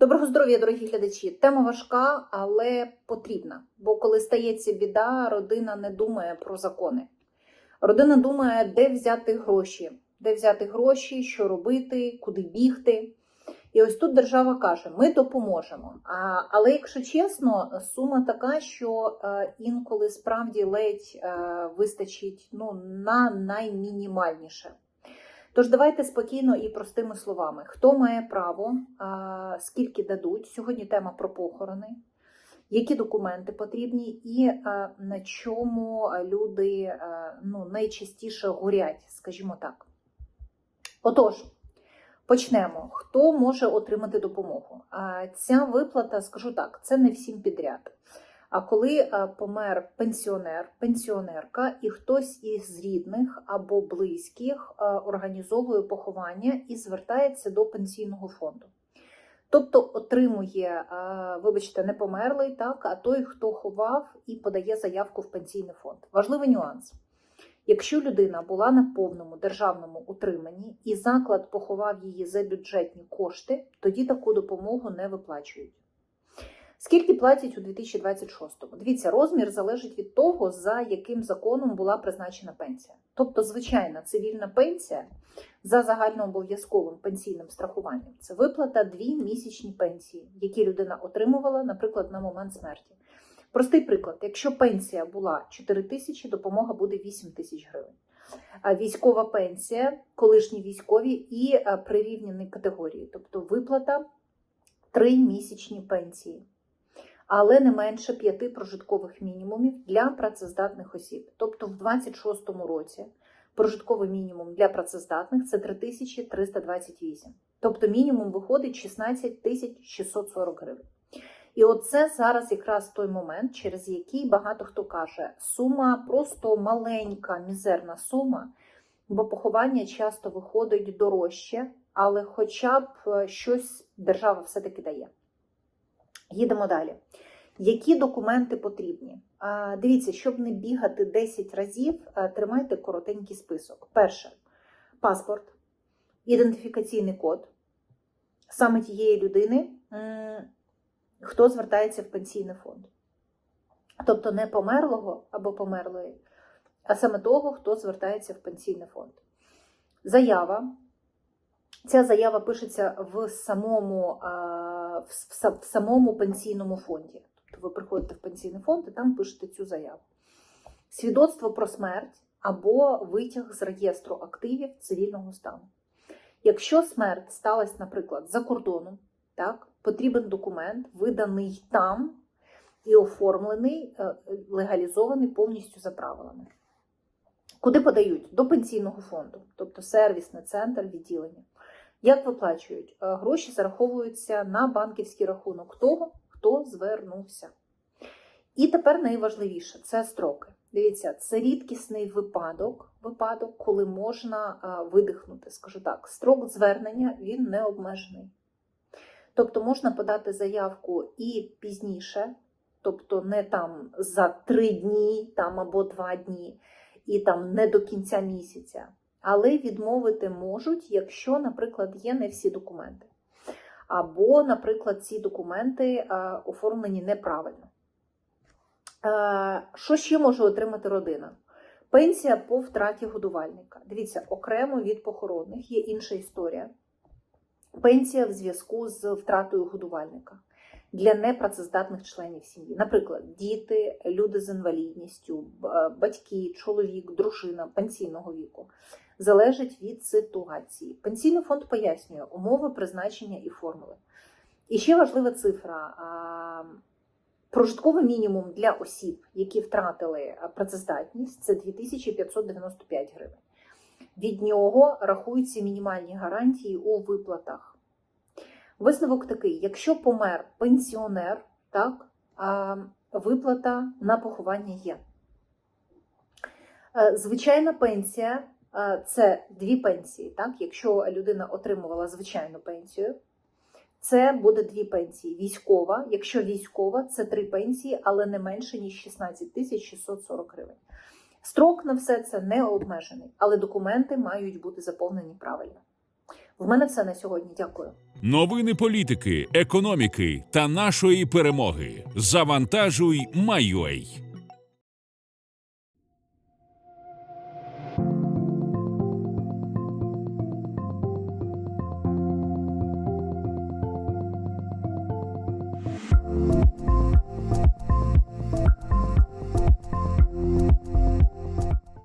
Доброго здоров'я, дорогі глядачі. Тема важка, але потрібна. Бо коли стається біда, родина не думає про закони. Родина думає, де взяти гроші, де взяти гроші, що робити, куди бігти. І ось тут держава каже: ми допоможемо. А, але якщо чесно, сума така, що е, інколи справді ледь е, вистачить ну, на наймінімальніше. Тож давайте спокійно і простими словами. Хто має право, скільки дадуть? Сьогодні тема про похорони, які документи потрібні, і на чому люди ну, найчастіше горять, скажімо так. Отож, почнемо. Хто може отримати допомогу? Ця виплата, скажу так, це не всім підряд. А коли е, помер пенсіонер, пенсіонерка, і хтось із рідних або близьких е, організовує поховання і звертається до пенсійного фонду. Тобто отримує, е, вибачте, не померлий, так, а той, хто ховав і подає заявку в пенсійний фонд. Важливий нюанс. Якщо людина була на повному державному утриманні і заклад поховав її за бюджетні кошти, тоді таку допомогу не виплачують. Скільки платять у 2026-му? Дивіться, розмір залежить від того, за яким законом була призначена пенсія. Тобто, звичайна цивільна пенсія за загальнообов'язковим пенсійним страхуванням це виплата дві місячні пенсії, які людина отримувала, наприклад, на момент смерті. Простий приклад: якщо пенсія була 4 тисячі, допомога буде 8 тисяч гривень. А військова пенсія, колишні військові і е, прирівняні категорії, тобто виплата 3 місячні пенсії але не менше п'яти прожиткових мінімумів для працездатних осіб. Тобто в 26-му році прожитковий мінімум для працездатних це 3328. Тобто мінімум виходить 16 640 гривень. І оце зараз якраз той момент, через який багато хто каже, сума просто маленька, мізерна сума, бо поховання часто виходить дорожче, але хоча б е, щось держава все-таки дає. Їдемо далі. Які документи потрібні? Дивіться, щоб не бігати 10 разів, тримайте коротенький список. Перше паспорт, ідентифікаційний код саме тієї людини, хто звертається в пенсійний фонд. Тобто не померлого або померлої, а саме того, хто звертається в пенсійний фонд. Заява. Ця заява пишеться в самому, в, самому пенсійному фонді. Тобто ви приходите в пенсійний фонд і там пишете цю заяву. Свідоцтво про смерть або витяг з реєстру активів цивільного стану. Якщо смерть сталася, наприклад, за кордоном, так, потрібен документ, виданий там і оформлений, е, легалізований повністю за правилами. Куди подають? До пенсійного фонду, тобто сервісний центр відділення. Як виплачують? Е, Гроші зараховуються на банківський рахунок того, хто звернувся. І тепер найважливіше це строки. Дивіться, це рідкісний випадок, випадок, коли можна видихнути. Скажу так, строк звернення він не обмежений. Тобто можна подати заявку і пізніше, тобто не там за три дні там або два дні, і там не до кінця місяця. Але відмовити можуть, якщо, наприклад, є не всі документи. Або, наприклад, ці документи е, оформлені неправильно. Е, що ще може отримати родина? Пенсія по втраті годувальника. Дивіться, окремо від похоронних є інша історія. Пенсія в зв'язку з втратою годувальника для непрацездатних членів сім'ї. Наприклад, діти, люди з інвалідністю, батьки, чоловік, дружина пенсійного віку. Залежить від ситуації. Пенсійний фонд пояснює умови призначення і формули. І ще важлива цифра. Прожитковий мінімум для осіб, які втратили працездатність, це 2595 гривень. Від нього рахуються мінімальні гарантії у виплатах. Висновок такий: якщо помер пенсіонер, так, виплата на поховання є. Е, звичайна пенсія це дві пенсії. Так? Якщо людина отримувала звичайну пенсію, це буде дві пенсії. Військова, якщо військова, це три пенсії, але не менше, ніж 16 тисяч 640 гривень. Строк на все це не обмежений, але документи мають бути заповнені правильно. В мене все на сьогодні. Дякую. Новини політики, економіки та нашої перемоги. Завантажуй, Майой.